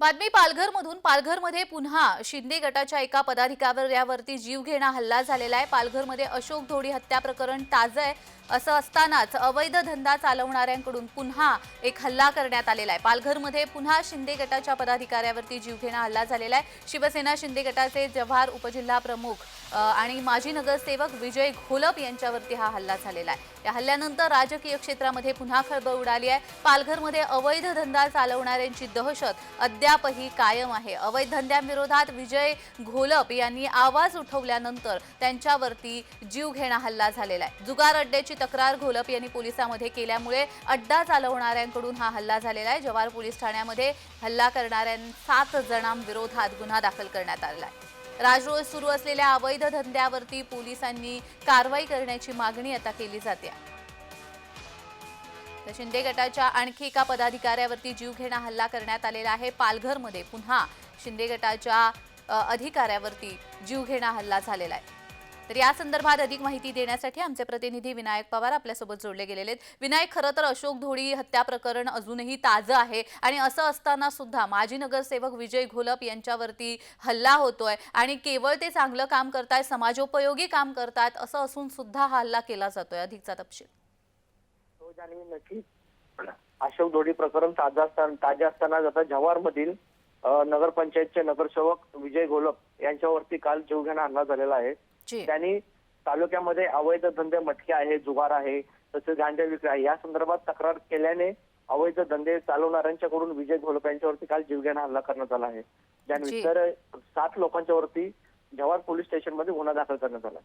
बातमी पालघरमधून. पालघरमध्ये पुन्हा शिंदे गटाच्या एका पदाधिकाऱ्यावरती जीवघेणा हल्ला झालेला आहे. पालघरमध्ये अशोक धोडी हत्या प्रकरण ताजं आहे असं असतानाच अवैध धंदा चालवणाऱ्यांकडून पुन्हा एक हल्ला करण्यात आलेला आहे. पालघरमध्ये पुन्हा शिंदे गटाच्या पदाधिकाऱ्यावरती जीवघेणा हल्ला झालेला आहे. शिवसेना शिंदे गटाचे जव्हार उपजिल्हा प्रमुख आणि माजी नगरसेवक विजय घोलप यांच्यावरती हा हल्ला झालेला आहे. या हल्ल्यानंतर राजकीय क्षेत्रामध्ये पुन्हा खळबळ उडाली आहे. पालघरमध्ये अवैध धंदा चालवणाऱ्यांची दहशत अद्यापही कायम आहे. अवैध धंद्यांविरोधात विजय घोलप यांनी आवाज उठवल्यानंतर त्यांच्यावरती जीवघेणा हल्ला झालेला आहे. जुगार अड्ड्याची तक्रार घोलप यांनी पोलिसांमध्ये केल्यामुळे अड्डा चालवणाऱ्यांकडून हा हल्ला झालेला आहे. जव्हार पोलीस ठाण्यामध्ये हल्ला करणाऱ्या सात जणांविरोधात गुन्हा दाखल करण्यात आला आहे. राजरोज सुरू असलेल्या अवैध धंद्यावरती पोलिसांनी कारवाई करण्याची मागणी आता केली जाते. तर शिंदे गटाच्या आणखी एका पदाधिकाऱ्यावरती जीवघेणा हल्ला करण्यात आलेला आहे. पालघरमध्ये पुन्हा शिंदे गटाच्या अधिकाऱ्यावरती जीवघेणा हल्ला झालेला आहे. तर या संदर्भात अधिक माहिती देण्यासाठी आमचे प्रतिनिधी विनायक पवार आपल्यासोबत जोडले गेलेले आहेत. विनायक खरं तर अशोक धोडी हत्या प्रकरण अजूनही ताजं आहे आणि असं असताना सुद्धा माजी नगरसेवक विजय घोलप यांच्यावरती हल्ला होतोय आणि केवळ ते चांगलं काम करतायत समाजोपयोगी काम करतायत असं असून सुद्धा हा हल्ला केला जातोय. अधिकचा तपशील. हो, नक्कीच अशोक धोडी प्रकरण ताजा असताना ताजे असताना आता जव्हार मधील नगरपंचायतचे नगरसेवक विजय घोलप यांच्यावरती काल जीवघेणा हल्ला झालेला आहे. त्यांनी तालुक्यामध्ये अवैध धंदे मटके आहे जुगार आहे तसेच गांजा विक्री आहे. या संदर्भात तक्रार केल्याने अवैध धंदे चालवणाऱ्यांच्याकडून विजय घोलप यांच्यावरती काल जीवघेणा हल्ला करण्यात आला आहे. त्यानंतर सात लोकांच्या वरती जव्हार पोलीस स्टेशनमध्ये गुन्हा दाखल करण्यात आला